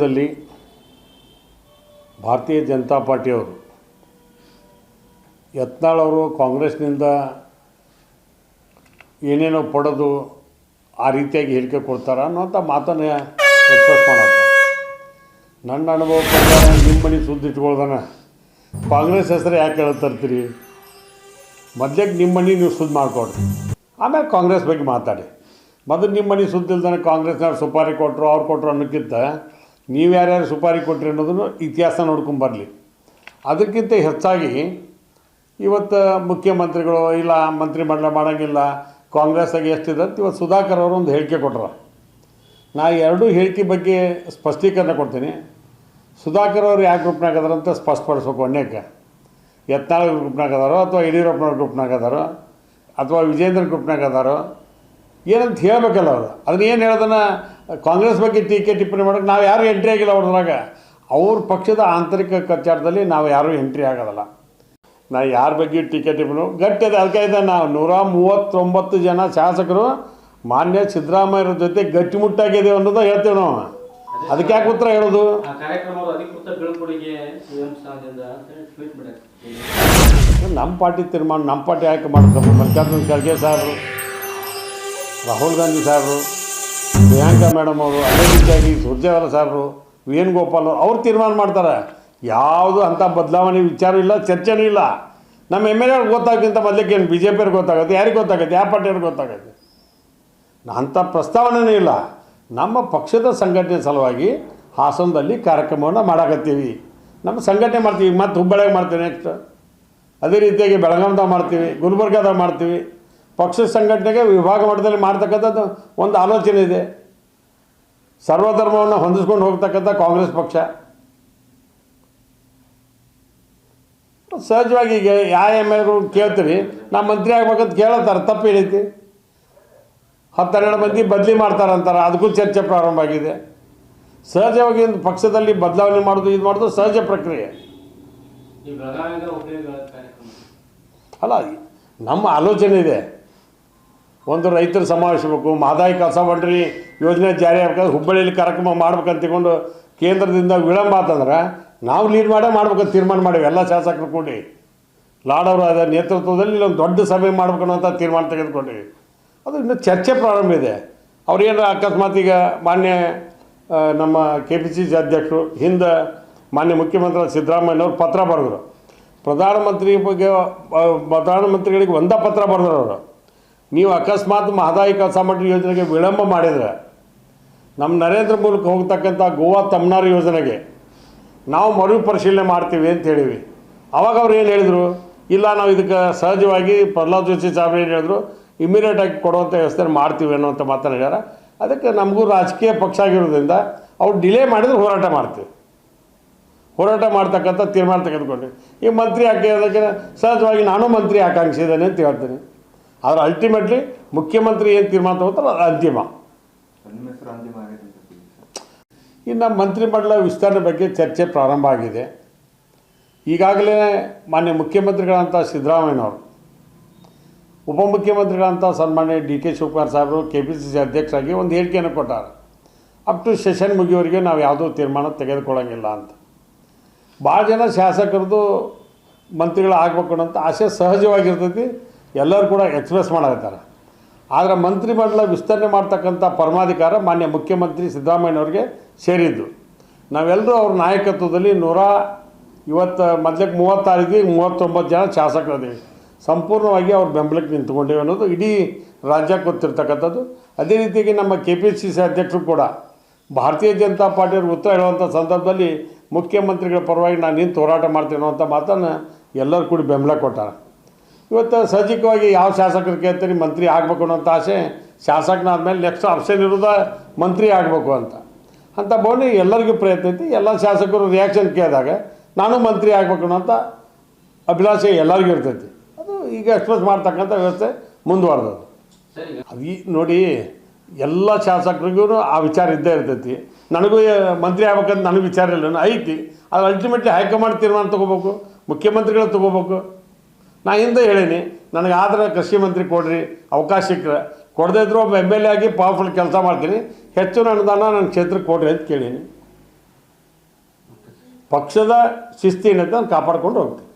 ದಲ್ಲಿ ಭಾರತೀಯ ಜನತಾ ಪಾರ್ಟಿಯವರು ಯತ್ನಾಳ್ ಅವರು ಕಾಂಗ್ರೆಸ್ನಿಂದ ಏನೇನೋ ಪಡೆದು ಆ ರೀತಿಯಾಗಿ ಹೇಳಿಕೆ ಕೊಡ್ತಾರ ಅನ್ನೋಂಥ ಮಾತನ್ನು ಎಕ್ಸ್ಪ್ರೆಸ್ ಮಾಡೋದು. ನನ್ನ ಅನುಭವ ಪ್ರಕಾರ ನಿಮ್ಮ ಮನೆ ಸುದ್ದಿ ಇಟ್ಕೊಳ್ದಾನ ಕಾಂಗ್ರೆಸ್ ಹೆಸರು ಯಾಕೆ ಹೇಳ್ತರ್ತೀರಿ ಮೊದ್ಲಿಗೆ ನಿಮ್ಮ ಮನೆ ನೀವು ಸುದ್ದಿ ಮಾಡಿಕೊಡ್ರಿ ಆಮೇಲೆ ಕಾಂಗ್ರೆಸ್ ಬಗ್ಗೆ ಮಾತಾಡಿ. ಮೊದಲು ನಿಮ್ಮ ಮನೆ ಸುದ್ದಿಲ್ದಾನೆ ಕಾಂಗ್ರೆಸ್ನವ್ರು ಸುಪಾರಿ ಕೊಟ್ಟರು ಅವ್ರು ಕೊಟ್ಟರು ಅನ್ನೋಕ್ಕಿಂತ ನೀವು ಯಾರ್ಯಾರು ಸುಪಾರಿ ಕೊಟ್ರಿ ಅನ್ನೋದನ್ನು ಇತಿಹಾಸ ನೋಡ್ಕೊಂಬರಲಿ ಅದಕ್ಕಿಂತ ಹೆಚ್ಚಾಗಿ ಇವತ್ತು ಮುಖ್ಯಮಂತ್ರಿಗಳು, ಇಲ್ಲ ಮಂತ್ರಿಮಂಡಲ ಮಾಡೋಂಗಿಲ್ಲ ಕಾಂಗ್ರೆಸ್ಸಾಗಿ ಎಷ್ಟಿದೆ ಅಂತ ಇವತ್ತು ಸುಧಾಕರ್ ಅವರು ಒಂದು ಹೇಳಿಕೆ ಕೊಟ್ರ. ನಾ ಎರಡೂ ಹೇಳಿಕೆ ಬಗ್ಗೆ ಸ್ಪಷ್ಟೀಕರಣ ಕೊಡ್ತೀನಿ. ಸುಧಾಕರ್ ಅವರು ಯಾವ ಗ್ರೂಪ್ನಾಗ ಅದಾರ ಅಂತ ಸ್ಪಷ್ಟಪಡಿಸ್ಬೇಕು ಒಣ್ಯಕ್ಕೆ ಯತ್ನಾಳ್ ಗ್ರೂಪ್ನಾಗ ಅದಾರೋ ಅಥವಾ ಯಡಿಯೂರಪ್ಪನವ್ರ ಗ್ರೂಪ್ನಾಗ ಅದಾರೋ ಅಥವಾ ವಿಜೇಂದ್ರ ಗ್ರೂಪ್ನಾಗ ಅದಾರೋ ಏನಂತ ಹೇಳಬೇಕಲ್ಲ ಅವರು. ಅದನ್ನ ಏನು ಹೇಳೋದನ್ನ ಕಾಂಗ್ರೆಸ್ ಬಗ್ಗೆ ಟೀಕೆ ಟಿಪ್ಪಣಿ ಮಾಡೋಕ್ಕೆ ನಾವು ಯಾರೂ ಎಂಟ್ರಿ ಆಗಿಲ್ಲ ಅವ್ರದ್ರಾಗ. ಅವ್ರ ಪಕ್ಷದ ಆಂತರಿಕ ಕಚ್ಚಾಟದಲ್ಲಿ ನಾವು ಯಾರೂ ಎಂಟ್ರಿ ಆಗೋದಲ್ಲ ನಾ ಯಾರ ಬಗ್ಗೆ ಟೀಕೆ ಟಿಪ್ಪಣಿ ಗಟ್ಟಿ ಅದು ಅದಕ್ಕೆ ಇದೆ ನಾವು ನೂರ ಮೂವತ್ತೊಂಬತ್ತು ಜನ ಶಾಸಕರು ಮಾನ್ಯ ಸಿದ್ದರಾಮಯ್ಯರ ಜೊತೆ ಗಟ್ಟಿಮುಟ್ಟಾಗಿದ್ದೇವೆ ಅನ್ನೋದು ಹೇಳ್ತೇವೆ ನಾವು. ಅದಕ್ಕೆ ಯಾಕೆ ಉತ್ತರ ಹೇಳೋದು? ನಮ್ಮ ಪಾರ್ಟಿ ತೀರ್ಮಾನ ನಮ್ಮ ಪಾರ್ಟಿ ಆಯ್ಕೆ ಮಾಡ್ತಾರೆ ಮಲ್ಲಿಕಾರ್ಜುನ ಖರ್ಗೆ ಸಾಹೇಬರು ರಾಹುಲ್ ಗಾಂಧಿ ಸಾಹೇಬರು ಪ್ರಿಯಾಂಕಾ ಮೇಡಮ್ ಅವರು ಅದೇ ರೀತಿಯಾಗಿ ಸುರ್ಜೇವಾಲ ಸಾಹೇಬರು ವೇಣುಗೋಪಾಲ್ ಅವರು, ಅವ್ರು ತೀರ್ಮಾನ ಮಾಡ್ತಾರೆ. ಯಾವುದು ಅಂಥ ಬದಲಾವಣೆ ವಿಚಾರ ಇಲ್ಲ, ಚರ್ಚೆನೂ ಇಲ್ಲ. ನಮ್ಮ ಎಂ ಎಲ್ ಎ ಗೊತ್ತಾಗಕ್ಕಿಂತ ಮೊದಲಕ್ಕೆ ಏನು ಬಿ ಜೆ ಪಿಯವ್ರಿಗೆ ಗೊತ್ತಾಗುತ್ತೆ, ಯಾರಿಗೆ ಗೊತ್ತಾಗುತ್ತೆ? ಯಾವ ಪಾರ್ಟಿಯವ್ರಿಗೆ ಗೊತ್ತಾಗುತ್ತೆ? ಅಂಥ ಪ್ರಸ್ತಾವನೆಯೂ ಇಲ್ಲ. ನಮ್ಮ ಪಕ್ಷದ ಸಂಘಟನೆ ಸಲುವಾಗಿ ಹಾಸನದಲ್ಲಿ ಕಾರ್ಯಕ್ರಮವನ್ನು ಮಾಡಾಕತ್ತೀವಿ. ನಮ್ಮ ಸಂಘಟನೆ ಮಾಡ್ತೀವಿ, ಮತ್ತು ಹುಬ್ಬಳ್ಳಿಯಾಗ ಮಾಡ್ತೀವಿ ನೆಕ್ಸ್ಟ್ ಅದೇ ರೀತಿಯಾಗಿ ಬೆಳಗಾವಿದಾಗ ಮಾಡ್ತೀವಿ ಗುಲ್ಬರ್ಗಾದಾಗ ಮಾಡ್ತೀವಿ. ಪಕ್ಷದ ಸಂಘಟನೆಗೆ ವಿಭಾಗ ಮಟ್ಟದಲ್ಲಿ ಮಾಡ್ತಕ್ಕಂಥದ್ದು ಒಂದು ಆಲೋಚನೆ ಇದೆ. ಸರ್ವಧರ್ಮವನ್ನು ಹೊಂದಿಸ್ಕೊಂಡು ಹೋಗ್ತಕ್ಕಂಥ ಕಾಂಗ್ರೆಸ್ ಪಕ್ಷ. ಸಹಜವಾಗಿ ಈಗ ಯಾವ ಎಂ ಎಲ್ಗಳು ಕೇಳ್ತೀರಿ ನಾ ಮಂತ್ರಿ ಆಗ್ಬೇಕಂತ ಕೇಳತ್ತಾರೆ ತಪ್ಪೇನೈತಿ ಹತ್ತೆರಡು ಮಂದಿ ಬದಲಿ ಮಾಡ್ತಾರಂತಾರೆ ಅದಕ್ಕೂ ಚರ್ಚೆ ಪ್ರಾರಂಭ ಆಗಿದೆ. ಸಹಜವಾಗಿ ಒಂದು ಪಕ್ಷದಲ್ಲಿ ಬದಲಾವಣೆ ಮಾಡೋದು ಇದು ಮಾಡೋದು ಸಹಜ ಪ್ರಕ್ರಿಯೆ. ಅಲ್ಲ ನಮ್ಮ ಆಲೋಚನೆ ಇದೆ. ಒಂದು ರೈತರ ಸಮಾವೇಶಬೇಕು ಮಾದಾಯಿ ಕಸ ಬಂಡ್ರಿ ಯೋಜನೆ ಜಾರಿ ಆಗ್ಬೇಕಾದ್ರೆ ಹುಬ್ಬಳ್ಳಿಯಲ್ಲಿ ಕಾರ್ಯಕ್ರಮ ಮಾಡ್ಬೇಕಂತ ತಿಳ್ಕೊಂಡು ಕೇಂದ್ರದಿಂದ ವಿಳಂಬ ಆತಂದ್ರೆ ನಾವು ಲೀಡ್ ಮಾಡೇ ಮಾಡ್ಬೇಕಂತ ತೀರ್ಮಾನ ಮಾಡೀವಿ, ಎಲ್ಲ ಶಾಸಕರು ಕೂಡಿ. ಲಾಡವರು ಅದ ನೇತೃತ್ವದಲ್ಲಿ ಇಲ್ಲೊಂದು ದೊಡ್ಡ ಸಭೆ ಮಾಡ್ಬೇಕನ್ನೋಂಥ ತೀರ್ಮಾನ ತೆಗೆದುಕೊಂಡ್ವಿ. ಅದು ಇನ್ನು ಚರ್ಚೆ ಪ್ರಾರಂಭ ಇದೆ. ಅವ್ರೇನು ಅಕಸ್ಮಾತ್ ಈಗ ಮಾನ್ಯ ನಮ್ಮ ಕೆ ಪಿ ಸಿ ಸಿ ಅಧ್ಯಕ್ಷರು, ಹಿಂದೆ ಮಾನ್ಯ ಮುಖ್ಯಮಂತ್ರಿ ಸಿದ್ದರಾಮಯ್ಯನವ್ರು ಪತ್ರ ಬರೆದ್ರು. ಪ್ರಧಾನಮಂತ್ರಿ ಬಗ್ಗೆ ಪ್ರಧಾನಮಂತ್ರಿಗಳಿಗೆ ಒಂದೇ ಪತ್ರ ಬರೆದ್ರು ಅವರು. ನೀವು ಅಕಸ್ಮಾತ್ ಮಹದಾಯಿ ಕಸ ಮಂಡಳಿ ಯೋಜನೆಗೆ ವಿಳಂಬ ಮಾಡಿದರೆ ನಮ್ಮ ನರೇಂದ್ರ ಮೂಲಕ ಹೋಗ್ತಕ್ಕಂಥ ಗೋವಾ ತಮ್ನಾರು ಯೋಜನೆಗೆ ನಾವು ಮರು ಪರಿಶೀಲನೆ ಮಾಡ್ತೀವಿ ಅಂತ ಹೇಳಿವಿ ಅವಾಗ ಅವ್ರು ಏನು ಹೇಳಿದರು? ಇಲ್ಲ, ನಾವು ಇದಕ್ಕೆ ಸಹಜವಾಗಿ ಪ್ರಹ್ಲಾದ್ ಜೋಶಿ ಸಾಹೇಬ್ರು ಏನು ಹೇಳಿದ್ರು? ಇಮಿಡಿಯೇಟಾಗಿ ಕೊಡುವಂಥ ವ್ಯವಸ್ಥೆ ಮಾಡ್ತೀವಿ ಅನ್ನೋಂಥ ಮಾತನ್ನು ಹೇಳ್ಯಾರ. ಅದಕ್ಕೆ ನಮಗೂ ರಾಜಕೀಯ ಪಕ್ಷ ಆಗಿರೋದ್ರಿಂದ ಅವ್ರು ಡಿಲೇ ಮಾಡಿದ್ರೆ ಹೋರಾಟ ಮಾಡ್ತೀವಿ. ಹೋರಾಟ ಮಾಡ್ತಕ್ಕಂಥ ತೀರ್ಮಾನ ತೆಗೆದುಕೊಂಡ್ವಿ. ಈ ಮಂತ್ರಿ ಆಕೆ ಅದಕ್ಕೆ ಸಹಜವಾಗಿ ನಾನು ಮಂತ್ರಿ ಆಕಾಂಕ್ಷಿದ್ದೇನೆ ಅಂತ ಹೇಳ್ತೀನಿ. ಆದರೆ ಅಲ್ಟಿಮೇಟ್ಲಿ ಮುಖ್ಯಮಂತ್ರಿ ಏನು ತೀರ್ಮಾನ ತಗೋತಾರೆ ಅದು ಅಂತಿಮ. ಇನ್ನು ಅಂತ ಮಂತ್ರಿಮಂಡಲ ವಿಸ್ತರಣೆ ಬಗ್ಗೆ ಚರ್ಚೆ ಪ್ರಾರಂಭ ಆಗಿದೆ. ಈಗಾಗಲೇ ಮಾನ್ಯ ಮುಖ್ಯಮಂತ್ರಿಗಳಂಥ ಸಿದ್ದರಾಮಯ್ಯನವರು ಉಪಮುಖ್ಯಮಂತ್ರಿಗಳಂಥ ಸನ್ಮಾನ್ಯ ಡಿ ಕೆ ಶಿವಕುಮಾರ್ ಸಾಹೇಬರು ಕೆ ಪಿ ಸಿ ಸಿ ಅಧ್ಯಕ್ಷರಾಗಿ ಒಂದು ಹೇಳಿಕೆಯನ್ನು ಕೊಟ್ಟಾರೆ. ಅಪ್ ಟು ಸೆಷನ್ ಮುಗಿಯೋರಿಗೆ ನಾವು ಯಾವುದೂ ತೀರ್ಮಾನ ತೆಗೆದುಕೊಳ್ಳೋಂಗಿಲ್ಲ ಅಂತ. ಭಾಳ ಜನ ಶಾಸಕರದು ಮಂತ್ರಿಗಳು ಆಗ್ಬೇಕು ಅನ್ನೋಂಥ ಆಸೆ ಸಹಜವಾಗಿರ್ತೈತಿ. ಎಲ್ಲರೂ ಕೂಡ ಎಕ್ಸ್ಪ್ರೆಸ್ ಮಾಡಾಕತ್ತಾರೆ. ಆದರೆ ಮಂತ್ರಿಮಂಡಲ ವಿಸ್ತರಣೆ ಮಾಡ್ತಕ್ಕಂಥ ಪರಮಾಧಿಕಾರ ಮಾನ್ಯ ಮುಖ್ಯಮಂತ್ರಿ ಸಿದ್ದರಾಮಯ್ಯನವ್ರಿಗೆ ಸೇರಿದ್ದು. ನಾವೆಲ್ಲರೂ ಅವ್ರ ನಾಯಕತ್ವದಲ್ಲಿ ನೂರ ಇವತ್ತು ಮೊದಲಕ್ಕೆ ಮೂವತ್ತಾರಿಗೆ ಮೂವತ್ತೊಂಬತ್ತು ಜನ ಶಾಸಕರಿದ್ದೀವಿ. ಸಂಪೂರ್ಣವಾಗಿ ಅವ್ರ ಬೆಂಬಲಕ್ಕೆ ನಿಂತ್ಕೊಂಡಿವೆ ಅನ್ನೋದು ಇಡೀ ರಾಜ್ಯಕ್ಕೆ ಗೊತ್ತಿರ್ತಕ್ಕಂಥದ್ದು. ಅದೇ ರೀತಿಯಾಗಿ ನಮ್ಮ ಕೆ ಪಿ ಸಿ ಸಿ ಅಧ್ಯಕ್ಷರು ಕೂಡ ಭಾರತೀಯ ಜನತಾ ಪಾರ್ಟಿಯವ್ರಿಗೆ ಉತ್ತರ ಹೇಳುವಂಥ ಸಂದರ್ಭದಲ್ಲಿ ಮುಖ್ಯಮಂತ್ರಿಗಳ ಪರವಾಗಿ ನಾನು ನಿಂತು ಹೋರಾಟ ಮಾಡ್ತೀನಿ ಅನ್ನೋಂಥ ಮಾತನ್ನು ಎಲ್ಲರೂ ಕೂಡ ಬೆಂಬಲ ಕೊಟ್ಟಾರೆ. ಇವತ್ತು ಸಹಜಿಕವಾಗಿ ಯಾವ ಶಾಸಕರು ಕೇಳ್ತೀರಿ ಮಂತ್ರಿ ಆಗಬೇಕು ಅನ್ನೋಂಥ ಆಸೆ ಶಾಸಕನಾದ ಮೇಲೆ ನೆಕ್ಸ್ಟ್ ಆಪ್ಷನ್ ಇರೋದ ಮಂತ್ರಿ ಆಗಬೇಕು ಅಂತ. ಅಂತ ಬೋನಿ ಎಲ್ಲರಿಗೂ ಪ್ರಯತ್ನ ಐತಿ ಎಲ್ಲ ಶಾಸಕರು ರಿಯಾಕ್ಷನ್ ಕೇಳಿದಾಗ ನಾನು ಮಂತ್ರಿ ಆಗಬೇಕು ಅನ್ನೋಂಥ ಅಭಿಲಾಷೆ ಎಲ್ಲರಿಗೂ ಇರ್ತೈತಿ. ಅದು ಈಗ ಎಕ್ಸ್ಪ್ರೆಸ್ ಮಾಡ್ತಕ್ಕಂಥ ವ್ಯವಸ್ಥೆ ಮುಂದುವರೆದದು ಅದು ಈ ನೋಡಿ ಎಲ್ಲ ಶಾಸಕರಿಗೂ ಆ ವಿಚಾರ ಇದ್ದೇ ಇರ್ತೈತಿ. ನನಗೂ ಮಂತ್ರಿ ಆಗ್ಬೇಕಂತ ನನಗೆ ವಿಚಾರ ಇಲ್ಲ ಐತಿ. ಅದು ಅಲ್ಟಿಮೇಟ್ಲಿ ಹೈಕಮಾಂಡ್ ತೀರ್ಮಾನ ತೊಗೋಬೇಕು ಮುಖ್ಯಮಂತ್ರಿಗಳು ತೊಗೋಬೇಕು. ನಾ ಹಿಂದೆ ಹೇಳೀನಿ, ನನಗೆ ಆದ್ರೆ ಕೃಷಿ ಮಂತ್ರಿ ಕೊಡ್ರಿ, ಅವಕಾಶ ಸಿಕ್ಕರೆ. ಕೊಡದೇ ಇದ್ರೂ ಒಬ್ಬ ಎಂ ಎಲ್ ಎ ಆಗಿ ಪವರ್ಫುಲ್ ಕೆಲಸ ಮಾಡ್ತೀನಿ ಹೆಚ್ಚಿನ ಅನುದಾನ ನನ್ನ ಕ್ಷೇತ್ರಕ್ಕೆ ಕೊಡ್ರಿ ಅಂತ ಕೇಳೀನಿ. ಪಕ್ಷದ ಶಿಸ್ತಿನಂತೆ ನಾನು ಕಾಪಾಡ್ಕೊಂಡು ಹೋಗ್ತೀನಿ.